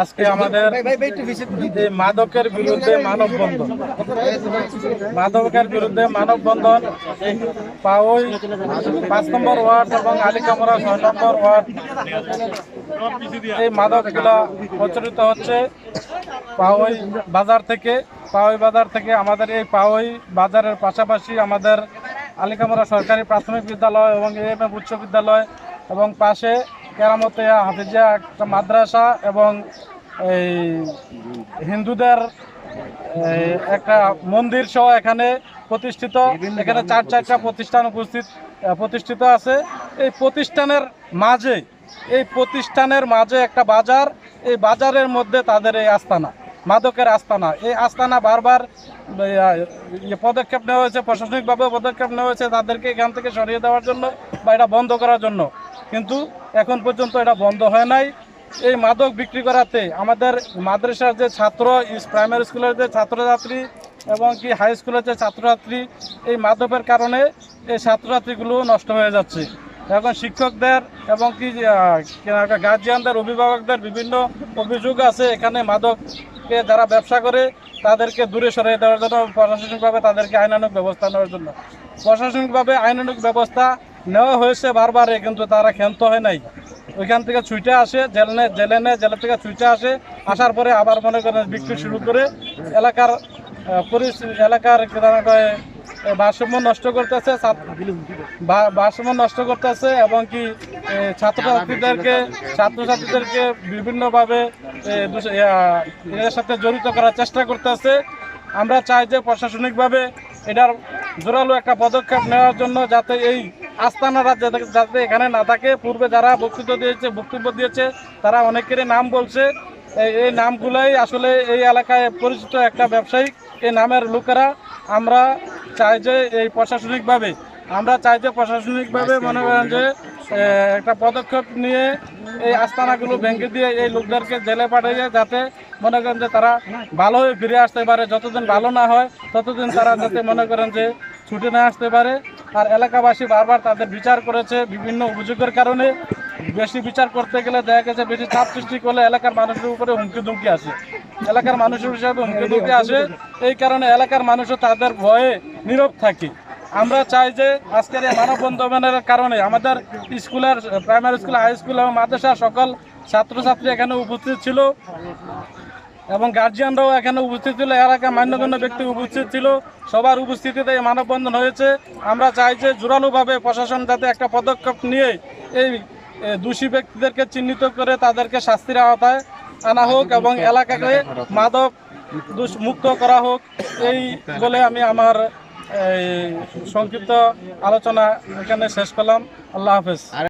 আজকে আমাদের এই মাদকের বিরুদ্ধে মানববন্ধন, মাদকের বিরুদ্ধে মানববন্ধন পাওই পাঁচ নম্বর ওয়ার্ড এবং আলিকামরা ছয় নম্বর ওয়ার্ড। এই মাদকগুলা প্রচলিত হচ্ছে পাওই বাজার থেকে পাওই বাজার থেকে আমাদের এই পাওই বাজারের পাশাপাশি আমাদের আলিকামরা সরকারি প্রাথমিক বিদ্যালয় এবং এম এম উচ্চ বিদ্যালয় এবং পাশে কেরামতিয়া হাফিজিয়া একটা মাদ্রাসা এবং এই হিন্দুদের একটা মন্দির সহ এখানে প্রতিষ্ঠিত। এখানে চার চারটা প্রতিষ্ঠান উপস্থিত প্রতিষ্ঠিত আছে। এই প্রতিষ্ঠানের মাঝে, এই প্রতিষ্ঠানের মাঝে একটা বাজার, এই বাজারের মধ্যে তাদের এই আস্তানা। মাদকের আস্তানা। এই আস্তানা বারবার পদক্ষেপ নেওয়া হয়েছে প্রশাসনিকভাবে পদক্ষেপ নেওয়া হয়েছে তাদেরকে এখান থেকে সরিয়ে দেওয়ার জন্য বা এটা বন্ধ করার জন্য। কিন্তু এখন পর্যন্ত এটা বন্ধ হয় নাই। এই মাদক বিক্রি করাতে আমাদের মাদ্রাসার যে ছাত্র প্রাইমারি স্কুলের যে ছাত্রছাত্রী এবং কি হাই স্কুলের যে ছাত্রছাত্রী, এই মাদকের কারণে এই ছাত্রছাত্রীগুলো নষ্ট হয়ে যাচ্ছে। এখন শিক্ষকদের এবং কি গার্জিয়ানদের অভিভাবকদের বিভিন্ন অভিযোগ আছে এখানে মাদককে যারা ব্যবসা করে, তাদেরকে দূরে সরিয়ে দেওয়ার জন্য প্রশাসনিকভাবে তাদেরকে আইনানুক ব্যবস্থা নেওয়ার জন্য। প্রশাসনিকভাবে আইনানুক ব্যবস্থা নেওয়া হয়েছে বারবারে কিন্তু তারা ক্ষান্ত হয় নাই। ওইখান থেকে ছুটে আসে, জেল জেলে নেয় জেলের থেকে ছুটে আসে, আসার পরে আবার মনে করেন বিক্রি শুরু করে এলাকার পরিস্থিতি, এলাকার ভারসাম্য নষ্ট করতেছে ভারসাম্য নষ্ট করতেছে এবং কি ছাত্রছাত্রীদেরকে ছাত্রছাত্রীদেরকে বিভিন্নভাবে এ, দুষ- এর সাথে জড়িত করার চেষ্টা করতেছে। আমরা চাই যে প্রশাসনিকভাবে এটার জোরালো একটা পদক্ষেপ নেওয়ার জন্য যাতে এই আস্তানারা যাতে এখানে না থাকে। পূর্বে যারা বক্তব্য দিয়েছে বক্তব্য দিয়েছে তারা অনেকেরই নাম বলছে। এই- এই নামগুলাই আসলে এই এলাকায় পরিচিত একটা ব্যবসায়িক এই নামের লোকেরা আমরা চাই যে এই প্রশাসনিকভাবে আমরা চাই যে প্রশাসনিকভাবে মনে করেন যে একটা পদক্ষেপ নিয়ে এই আস্তানাগুলো ভেঙে দিয়ে এই লোকদেরকে জেলে পাঠিয়ে যাতে মনে করেন যে তারা ভালো হয়ে ফিরে আসতে পারে যতদিন ভালো না হয় ততদিন তারা যাতে মনে করেন যে ছুটে না আসতে পারে। আর এলাকাবাসী বারবার তাদের বিচার করেছে বিভিন্ন অভিযোগের কারণে। বেশি বিচার করতে গেলে দেখা গেছে বেশি চাপ সৃষ্টি করলে এলাকার মানুষের উপরে হুমকি ধুমকি আসে। এলাকার মানুষের হিসাবে হুমকি দুমকি আসে। এই কারণে এলাকার মানুষও তাদের ভয়ে নীরব থাকে। আমরা চাই যে আজকের এই মানববন্ধনের কারণে আমাদের স্কুলের প্রাইমারি স্কুল হাই স্কুল এবং মাদ্রাসার সকল ছাত্রছাত্রী এখানে উপস্থিত ছিল এবং গার্জিয়ানরাও এখানে উপস্থিত ছিল। এলাকার মান্যগণ্য ব্যক্তি উপস্থিত ছিল। সবার উপস্থিতিতে এই মানববন্ধন হয়েছে। আমরা চাই যে জোরালোভাবে প্রশাসন যাতে একটা পদক্ষেপ নিয়ে এই দোষী ব্যক্তিদেরকে চিহ্নিত করে তাদেরকে শাস্তির আওতায় আনা হোক এবং এলাকাকে মাদক দুষ্মুক্ত করা হোক, এই বলে আমি আমার সংক্ষিপ্ত আলোচনা এখানে শেষ করলাম। আল্লাহ হাফেজ।